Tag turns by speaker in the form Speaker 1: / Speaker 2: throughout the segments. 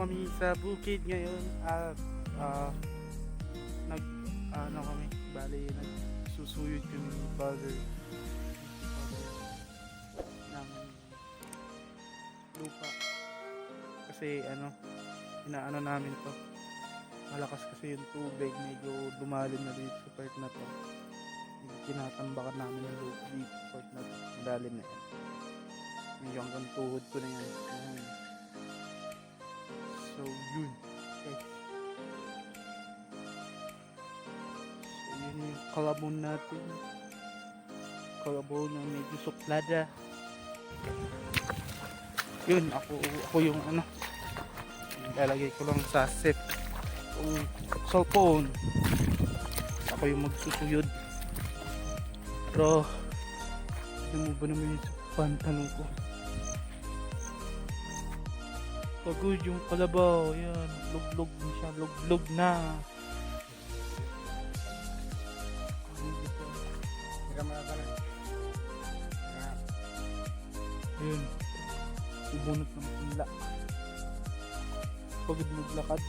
Speaker 1: kami sa bukid ngayon at ah, nag ano kami bali nagsusuyod kami ni father. Ng lupa. Kasi ano inaano namin to. Malakas kasi yung tubig medyo lumalim na dito sa part na to. Tinatambakan namin yung lupa dito part na to. Malalim na yan. Medyo hanggang tuhod ko na yan. Ayan. Kalabon natin. Kalabon na medyo suplada. Yun ako ako yung ano. Lalagay ko lang sa set. Yung cellphone. Ako yung magsusuyod. Pero ano mo ba naman yung pantalon ko? Pagod yung kalabaw. Yan luglog na siya. Luglog na Ayun. Ubunot ng punla. Pagod maglakad.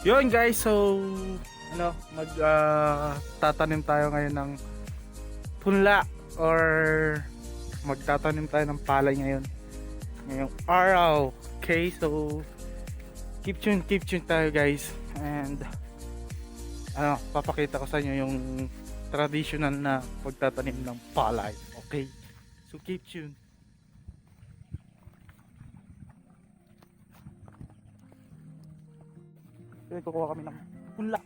Speaker 1: Yun guys, so ano, mag ah, tatanim tayo ngayon ng punla or magtatanim tayo ng palay ngayon. Ngayong araw. Okay, so keep tune, keep tune tayo guys. And ano, papakita ko sa inyo yung traditional na pagtatanim ng palay. Okay? So keep tuned. So kukuha kami ng punla.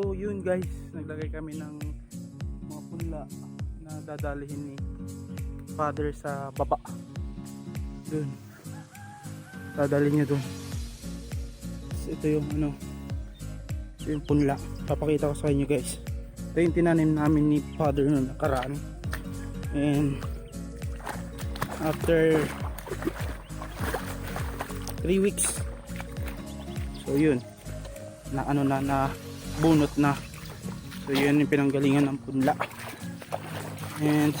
Speaker 1: Yun guys, naglagay kami ng mga punla na dadalihin ni father sa baba. Dun. Dadalhin niya dun. So, ito yung ano, ito yung punla. Papakita ko sa inyo guys. Ito yung tinanim namin ni father nung nakaraan. And after 3 weeks so yun na ano na na bunot na so yun yung pinanggalingan ng punla and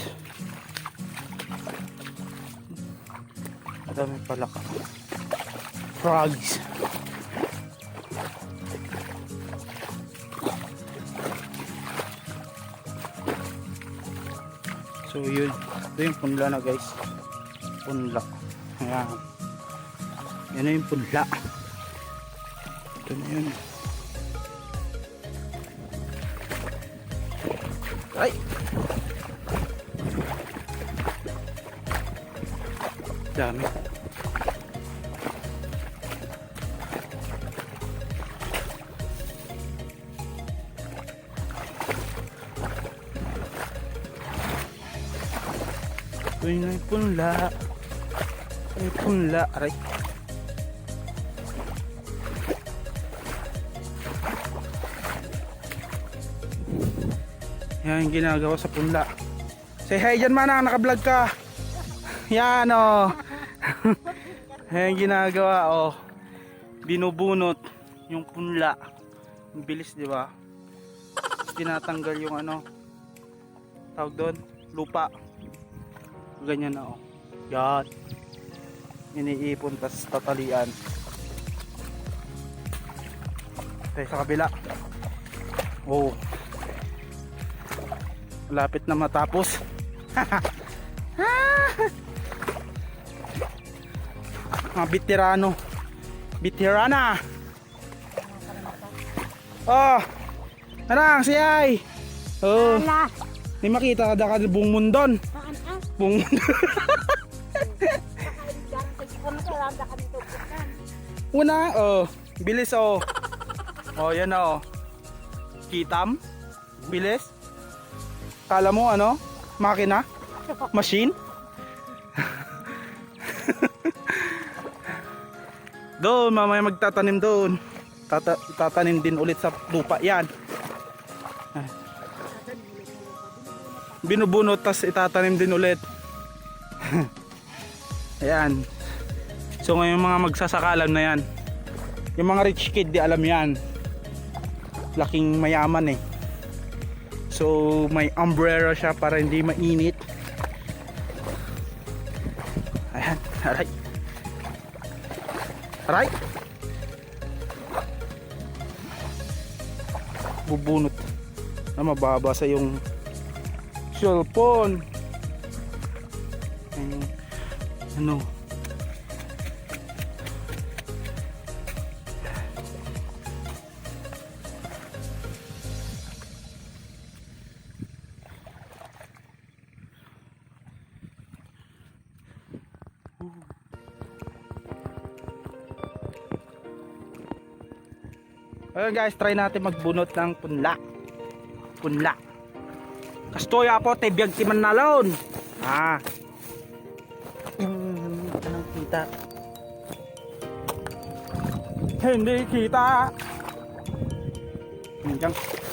Speaker 1: dami palaka. Frogs. So yun, ito yung punla na guys. Punla. Ayan. Yan na yung punla. Ito na yun. Ay! Dami. Ito yung punla. Ay, punla. Aray. Yan yung ginagawa sa punla. Say hi dyan manang, naka-vlog ka. Yan o. Oh. Yan yung ginagawa oh. Binubunot yung punla. Ang bilis di ba? Tinatanggal yung ano. Tawag doon, lupa. Ganyan na oh. Yan. Iniipon tas tatalian. Tayo sa kabila. Oh. Malapit na matapos. Mga veterano. Veterana. Oh. Narang si Ay. Oh.
Speaker 2: Ala,
Speaker 1: Di makita ka ka buong mundon.
Speaker 2: ang
Speaker 1: Buong
Speaker 2: tupukan.
Speaker 1: Una, oh. Bilis oh. Oh, yan oh. Kitam. Bilis. Kala mo ano? Makina? Machine? doon, mamaya magtatanim doon. Tata tatanim din ulit sa lupa yan. Binubunot tas itatanim din ulit. Ayan. So ngayon mga magsasakalan na yan. Yung mga rich kid di alam yan. Laking mayaman eh. So may umbrella siya para hindi mainit. Ayan, aray. Aray. Bubunot na mababasa yung cellphone. Yung, ano, Ayun guys, try natin magbunot ng punla. Punla. Kastoy ako, tebiyag ti manalon. Ah. Hmm, anong kita? Hindi kita. Hmm, Diyan,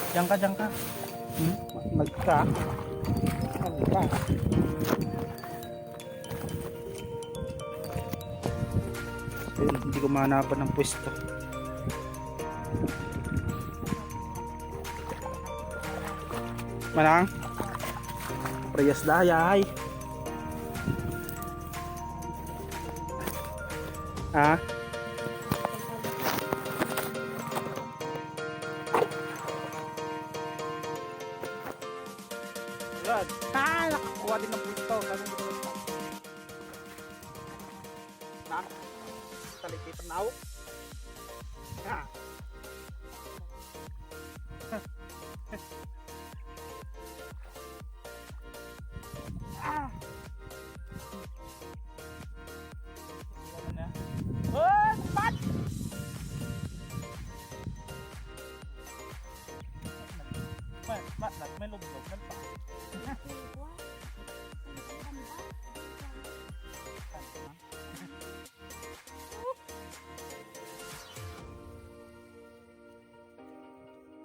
Speaker 1: diyan ka, diyan ka. Hmm? Magka. Magka. Ayun, hindi ko mahanapan ng pwesto. Manang. Prayas dayay. Ha? Good. Ah, nakakuha din ng pwesto. Kami dito. Na? Talipit now? Ha? May, may, may lugdog, may pa.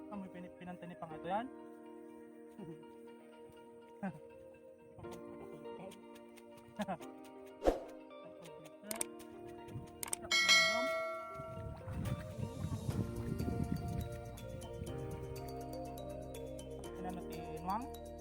Speaker 1: Ah, may pinit pinantani pang ito yan? Ano si Nwang? rejoindre.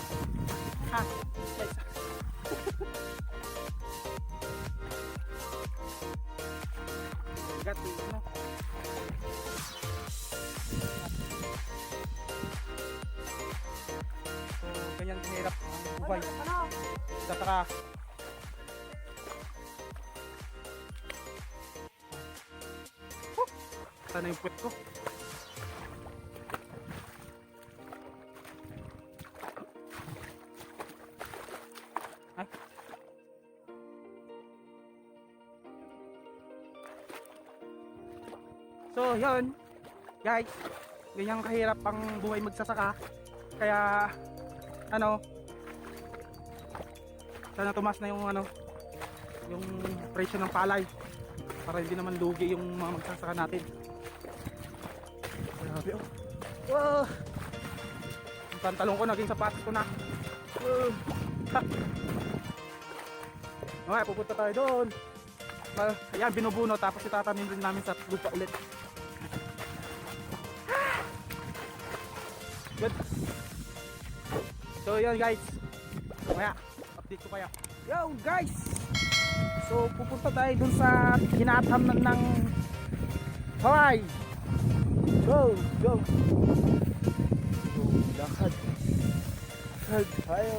Speaker 1: Bigat. Ha. Yung ano. So, ganyan kahirap ang buhay.
Speaker 2: Ano?
Speaker 1: Tataka. Sana yung puwet ko. Yun. Guys, ganyan kahirap ang buhay magsasaka. Kaya, ano, sana tumas na yung ano yung presyo ng palay. Para hindi naman lugi yung mga magsasaka natin. Grabe oh. Wow yung pantalon ko naging sapatos ko na. Wow. Okay pupunta tayo doon. Uh, ayan binubuno tapos itatanim din namin sa lupa ulit good. So yun guys. Mamaya update ko kayo. Yo guys! So pupunta tayo dun sa hinatam ng, ng Hawaii. Go go. So lakad. Lakad tayo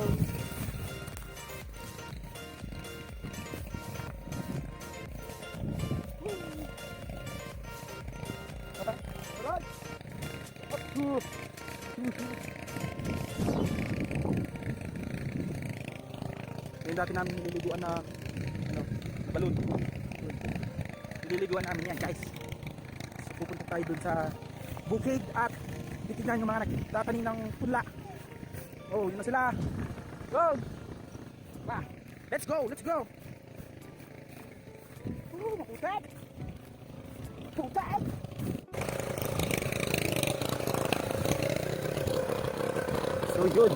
Speaker 1: dati namin nililiguan na ano, balon. Yun. Nililiguan namin yan guys. So, pupunta tayo dun sa bukid at titignan yung mga nagtatanim ng punla. Oh, yun na sila. Go! Pa, let's go, let's go! Oh, makutat! Makutat! So yun,